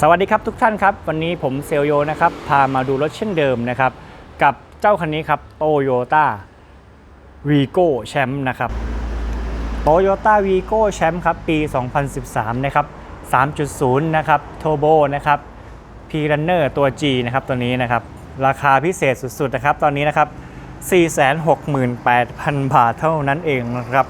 สวัสดีครับทุกท่านครับ วันนี้ผมเซลโยนะครับ พามาดูรถเช่นเดิมนะครับ กับเจ้าคันนี้ครับโตโยต้าวีโก้แชมป์นะครับโตโยต้าวีโก้แชมป์ครับ ปี 2013 นะครับ 3.0 นะครับโทโบนะครับพีรันเนอร์ตัว G นะครับตัวนี้นะครับ ราคาพิเศษสุดๆนะครับ ตอนนี้นะครับ 468,000 บาทเท่านั้นเองนะครับ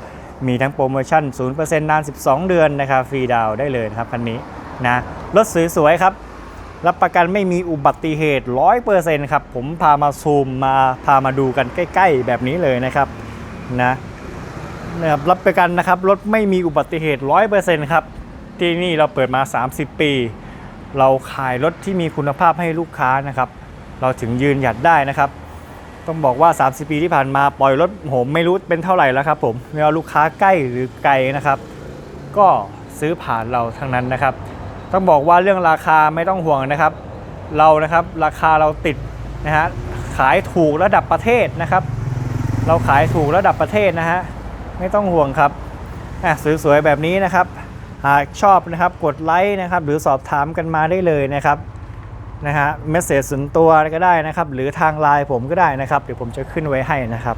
มีทั้งโปรโมชั่น 0%นาน 12 เดือนนะครับ ฟรีดาวได้เลยนะครับคันนี้ นะรถสวยๆครับ รับประกันไม่มีอุบัติเหตุ 100%ครับ ผมพามาซูมมาพามาดูกันใกล้ ๆ แบบนี้เลยนะครับนะนะครับรับประกันนะครับรถไม่มีอุบัติเหตุ 100%ครับ ที่นี่เราเปิดมา 30 ปี เราขายรถที่มีคุณภาพให้ลูกค้านะครับ เราถึงยืนหยัดได้นะครับ ต้องบอกว่า 30 ปีที่ผ่านมาปล่อยรถผมไม่รู้เป็นเท่าไหร่แล้วครับผมไม่ว่าลูกค้าใกล้หรือไกลนะครับ ก็ซื้อผ่านเราทั้งนั้นนะครับ ต้องบอกว่าเรื่องราคาไม่ต้องห่วงนะครับ เรานะครับราคาเราติดนะฮะขายถูกระดับประเทศนะครับ เราขายถูกระดับประเทศนะฮะไม่ต้องห่วงครับอะสวยๆแบบนี้นะครับหากชอบนะครับกดไลค์นะครับ หรือสอบถามกันมาได้เลยนะครับนะฮะเมสเซจส่วนตัวก็ได้นะครับ หรือทางไลน์ผมก็ได้นะครับ เดี๋ยวผมจะขึ้นไว้ให้นะครับ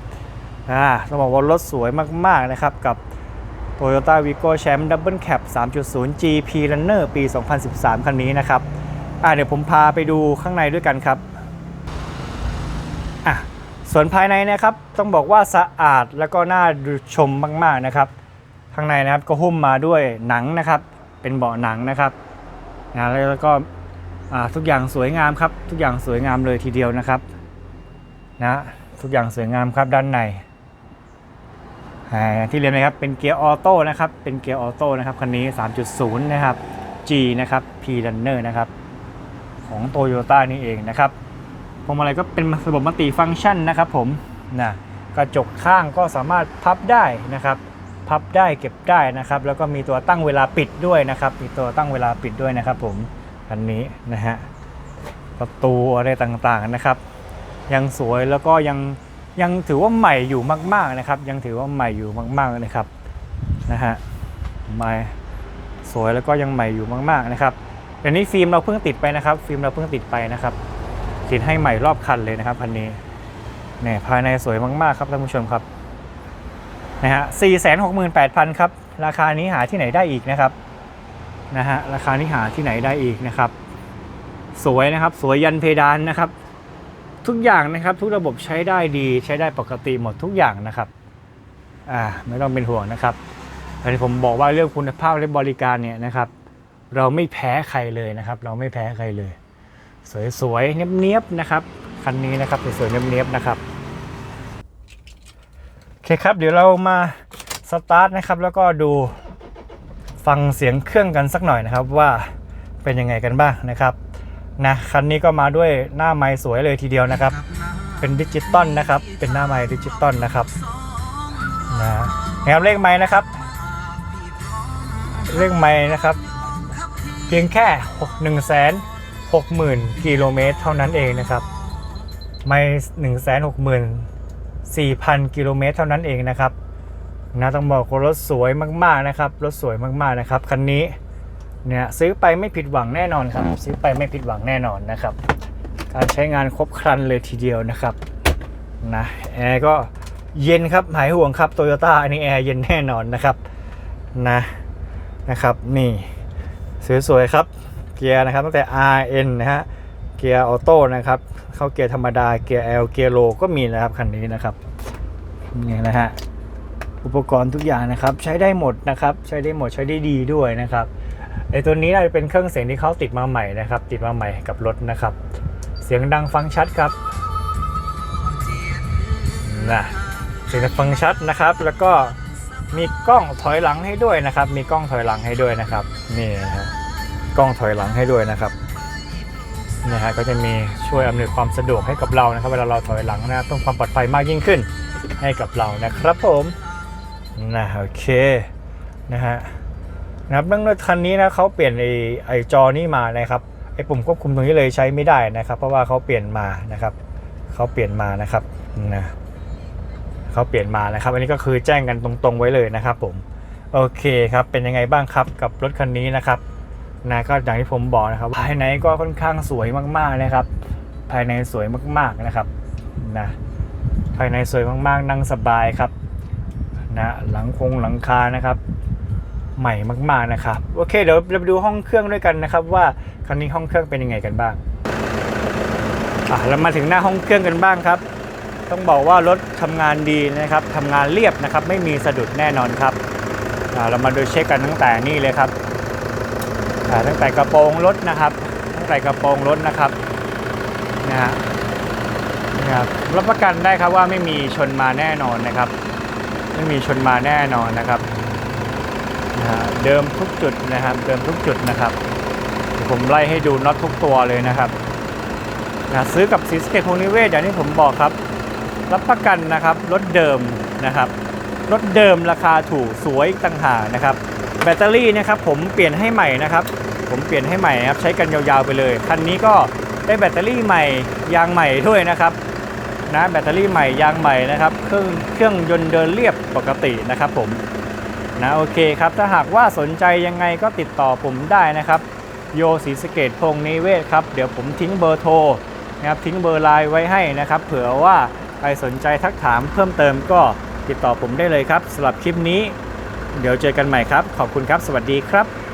อ่าต้องบอกว่ารถสวยมากๆนะครับกับ Toyota Vigo Champ Double Cab 3.0 GP Runner ปี 2013 คันนี้นะครับ อะเดี๋ยวผมพาไปดูข้างในด้วยกันครับอะส่วนภายในนะครับต้องบอกว่าสะอาดแล้วก็น่าชมมากๆนะครับ ข้างในนะครับก็หุ้มมาด้วยหนังนะครับ เป็นเบาะหนังนะครับนะแล้วก็อ่าทุกอย่างสวยงามครับ ทุกอย่างสวยงามเลยทีเดียวนะครับนะทุกอย่างสวยงามครับด้านใน ที่เรียนนะครับเป็นเกียร์ออโต้นะครับเป็นเกียร์ออโต้นะครับคันนี้ 3.0 นะครับ G นะครับ P Runner นะครับของ Toyota นี่เองนะครับพวงมาลัยก็เป็นระบบมัลติฟังก์ชันนะครับผมนะกระจกข้างก็สามารถพับได้นะครับ พับได้เก็บได้นะครับ แล้วก็มีตัวตั้งเวลาปิดด้วยนะครับ มีตัวตั้งเวลาปิดด้วยนะครับผมคันนี้นะฮะประตูอะไรต่างๆนะครับ ยังสวยแล้วก็ยัง ยังถือว่าใหม่อยู่มาก ๆนะครับ ยังถือว่าใหม่อยู่มากๆนะครับนะฮะใหม่สวยแล้วก็ยังใหม่อยู่มาก ๆนะครับเดี๋ยวนี้ฟิล์มเราเพิ่งติดไปนะครับ ฟิล์มเราเพิ่งติดไปนะครับ ติดให้ใหม่รอบคันเลยนะครับคันนี้เนี่ยภายในสวยมากๆครับท่านผู้ชมครับนะฮะสี่แสนหกหมื่นแปดพันครับ ราคานี้หาที่ไหนได้อีกนะครับนะฮะราคานี้หาที่ไหนได้อีกนะครับ สวยนะครับ สวยยันเพดานนะครับ ทุกอย่างนะครับ ทุกระบบใช้ได้ดี ใช้ได้ปกติหมดทุกอย่างนะครับอ่าไม่ต้องเป็นห่วงนะครับแต่ที่ผมบอกว่าเรื่องคุณภาพและบริการเนี่ยนะครับ เราไม่แพ้ใครเลยนะครับ เราไม่แพ้ใครเลย สวยๆเนียบๆนะครับคันนี้นะครับสวยๆเนียบๆนะครับโอเคครับ เดี๋ยวเรามาสตาร์ทนะครับแล้วก็ดูฟังเสียงเครื่องกันสักหน่อยนะครับว่าเป็นยังไงกันบ้างนะครับ นะคันนี้ก็มาด้วยหน้าไม้สวยเลยทีเดียวนะครับ เป็นดิจิตอลนะครับ เป็นหน้าไม้ดิจิตอลนะครับนะนะครับเลขไม้นะครับ เลขไม้นะครับ เพียงแค่1นึ่งแสนหกหมื่นกิโลเมตรเท่านั้นเองนะครับ ไม่หนึ่งแสนหกหมื่นสี่พันกิโลเมตรเท่านั้นเองนะครับนะต้องบอกว่ารถสวยมากๆนะครับ รถสวยมากๆนะครับ คันนี้ เนี่ยซื้อไปไม่ผิดหวังแน่นอนครับ ซื้อไปไม่ผิดหวังแน่นอนนะครับ การใช้งานครบครันเลยทีเดียวนะครับนะแอร์ก็เย็นครับหายห่วงครับโตโยต้าอันนี้แอร์เย็นแน่นอนนะครับนะนะครับนี่สวยๆครับเกียร์นะครับตั้งแต่ RN นะฮะเกียร์ออโต้นะครับเข้าเกียร์ธรรมดาเกียร์ L เกียร์โลก็มีนะครับคันนี้นะครับนี่นะฮะอุปกรณ์ทุกอย่างนะครับใช้ได้หมดนะครับใช้ได้หมดใช้ได้ดีด้วยนะครับ ไอตัวนี้น่าจะเป็นเครื่องเสียงที่เขาติดมาใหม่นะครับ ติดมาใหม่กับรถนะครับ เสียงดังฟังชัดครับนะเสียงฟังชัดนะครับ แล้วก็มีกล้องถอยหลังให้ด้วยนะครับ มีกล้องถอยหลังให้ด้วยนะครับ นี่นะฮะกล้องถอยหลังให้ด้วยนะครับนะฮะก็จะมีช่วยอำนวยความสะดวกให้กับเรานะครับ เวลาเราถอยหลังนะต้องความปลอดภัยมากยิ่งขึ้นให้กับเรานะครับผมนะโอเคนะฮะ นะครับเรื่องรถคันนี้นะเขาเปลี่ยนไอไอจอนี่มานะครับไอ้ปุ่มควบคุมตรงนี้เลยใช้ไม่ได้นะครับ เพราะว่าเขาเปลี่ยนมานะครับเขาเปลี่ยนมานะครับนะเขาเปลี่ยนมานะครับ อันนี้ก็คือแจ้งกันตรงๆไว้เลยนะครับ ผมโอเคครับเป็นยังไงบ้างครับกับรถคันนี้นะครับนะก็อย่างที่ผมบอกนะครับภายในก็ค่อนข้างสวยมากๆนะครับ ภายในสวยมากๆนะครับนะภายในสวยมากๆนั่งสบายครับนะหลังคงหลังคานะครับ ใหม่มาก ๆนะครับโอเคเดี๋ยวเราไปดูห้องเครื่องด้วยกันนะครับ ว่าครั้งนี้ห้องเครื่องเป็นยังไงกันบ้างอะเรามาถึงหน้าห้องเครื่องกันบ้างครับ ต้องบอกว่ารถทำงานดีนะครับทำงานเรียบนะครับ ไม่มีสะดุดแน่นอนครับอ่าเรามาดูเช็คกันตั้งแต่นี่เลยครับอ่าตั้งแต่กระโปรงรถนะครับ ตั้งแต่กระโปรงรถนะครับนะฮะนะครับรับประกันได้ครับว่าไม่มีชนมาแน่นอนนะครับ ไม่มีชนมาแน่นอนนะครับ ฮะเดิมทุกจุดนะครับ เดิมทุกจุดนะครับเดี๋ยวผมไล่ให้ดูน็อตทุกตัวเลยนะครับนะซื้อกับซีสเกตพงนิเวศอย่างที่ผมบอกครับ รับประกันนะครับรถเดิมนะครับรถเดิมราคาถูกสวยต่างหากนะครับ แบตเตอรี่นะครับผมเปลี่ยนให้ใหม่นะครับ ผมเปลี่ยนให้ใหม่ครับใช้กันยาวๆไปเลยคันนี้ก็ได้แบตเตอรี่ใหม่ยางใหม่ด้วยนะครับนะแบตเตอรี่ใหม่ยางใหม่นะครับ เครื่องเครื่องยนต์เดินเรียบปกตินะครับผม นะโอเคครับ ถ้าหากว่าสนใจยังไงก็ติดต่อผมได้นะครับ โยศรีสเกตพงนิเวศครับ เดี๋ยวผมทิ้งเบอร์โทรนะครับทิ้งเบอร์ไลน์ไว้ให้นะครับ เผื่อว่าใครสนใจทักถามเพิ่มเติมก็ติดต่อผมได้เลยครับสำหรับคลิปนี้ เดี๋ยวเจอกันใหม่ครับ ขอบคุณครับ สวัสดีครับ